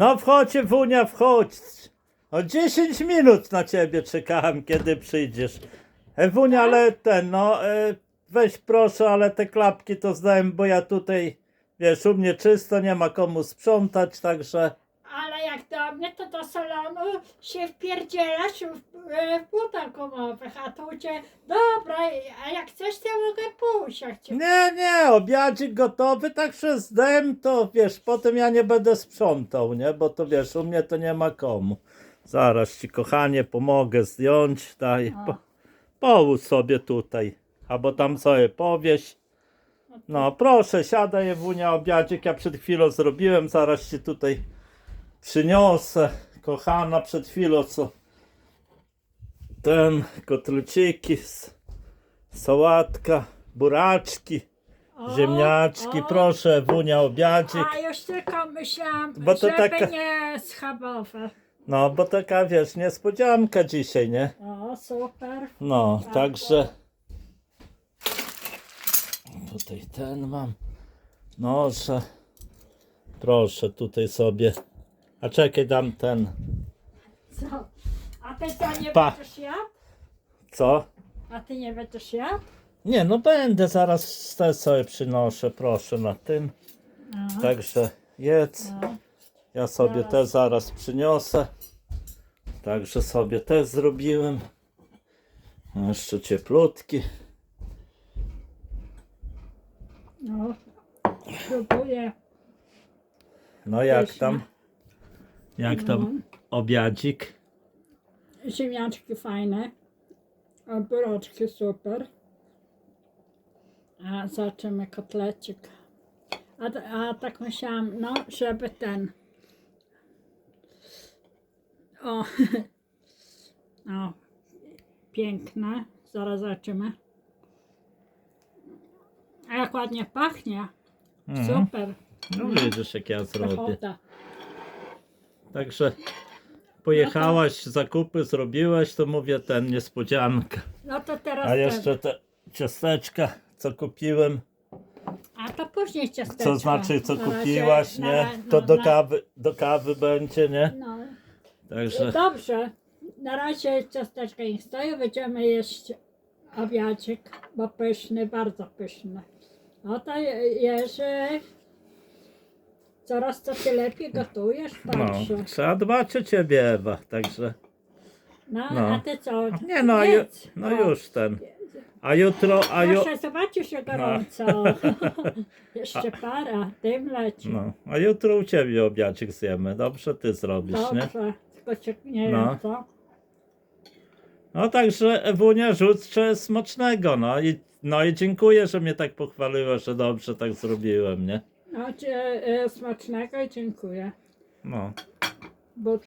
No wchodź, Wunia, wchodź. O 10 minut na ciebie czekałem, kiedy przyjdziesz. Ewunia, ale ten, no e, weź proszę, ale te klapki to zdałem, bo ja tutaj, wiesz, u mnie czysto, nie ma komu sprzątać, także... Ale jak do mnie, to do salonu się wpierdzielasz w, e, w butach gumowych, a tu cię, dobra, a jak chcesz, to ja mogę pójść, jak cię... Nie, nie, obiadzik gotowy, także zdałem to, wiesz, potem ja nie będę sprzątał, nie, bo to wiesz, u mnie to nie ma komu. Zaraz ci, kochanie, pomogę zdjąć, daj, po, połóż sobie tutaj, albo tam sobie powieś. No, proszę, siadaj, Ewunia, obiadzik ja przed chwilą zrobiłem, zaraz ci tutaj przyniosę, kochana, przed chwilą co ten, kotleciki, s- sałatka, buraczki, O, ziemniaczki, o. proszę, Ewunia, obiadzik. A już tylko myślałam, Bo to żeby taka- nie schabowe. No, bo taka, wiesz, niespodzianka dzisiaj, nie? O, super. No, Tak, także... Tutaj ten mam. Noże. Proszę, tutaj sobie. A czekaj, dam ten. Co? A ty co, nie Pa. będziesz jadł? Co? A ty nie będziesz jadł? Nie, no będę, zaraz te sobie przynoszę, proszę, na tym. No, Także jedz. no. Ja sobie te zaraz przyniosę. Także sobie te zrobiłem. Jeszcze cieplutki. no. Próbuję. No jak Pyszne. tam? Jak tam obiadzik? Ziemniaczki fajne. A buroczki super. A zobaczymy kotlecik. A, t- a tak myślałam, no, żeby ten. O, o, piękne. Zaraz zobaczymy. A jak ładnie pachnie. Mhm. Super. No widzisz jak ja zrobię. Także pojechałaś, zakupy zrobiłaś, to mówię ten niespodzianka. No to teraz. A jeszcze te ciasteczka, co kupiłem, A to później ciasteczka. co znaczy co Na razie- kupiłaś, na nie? ra- To no, do na- kawy, do kawy będzie, nie? No. Także Dobrze. Na razie ciasteczka nie stoją. Będziemy jeść obiadzik, bo pyszny, bardzo pyszny. No to Je- Jerzy, coraz to ty lepiej gotujesz, no, patrzę. trzeba dbać o ciebie Ewa, także No, no. a ty co? nie no, ju, Jedz. no O, już ten. A jutro, a ju, Proszę, zobaczysz jak gorąco. Jeszcze para, dym leci. no, a jutro u ciebie obiadzik zjemy, dobrze ty zrobisz, nie? Dobrze, tylko cię nie No. wiem co. No także Ewunia życzę smacznego, no i, no i dziękuję, że mnie tak pochwaliła, że dobrze tak zrobiłem, nie? No, cie, e, smacznego i dziękuję. No, Bo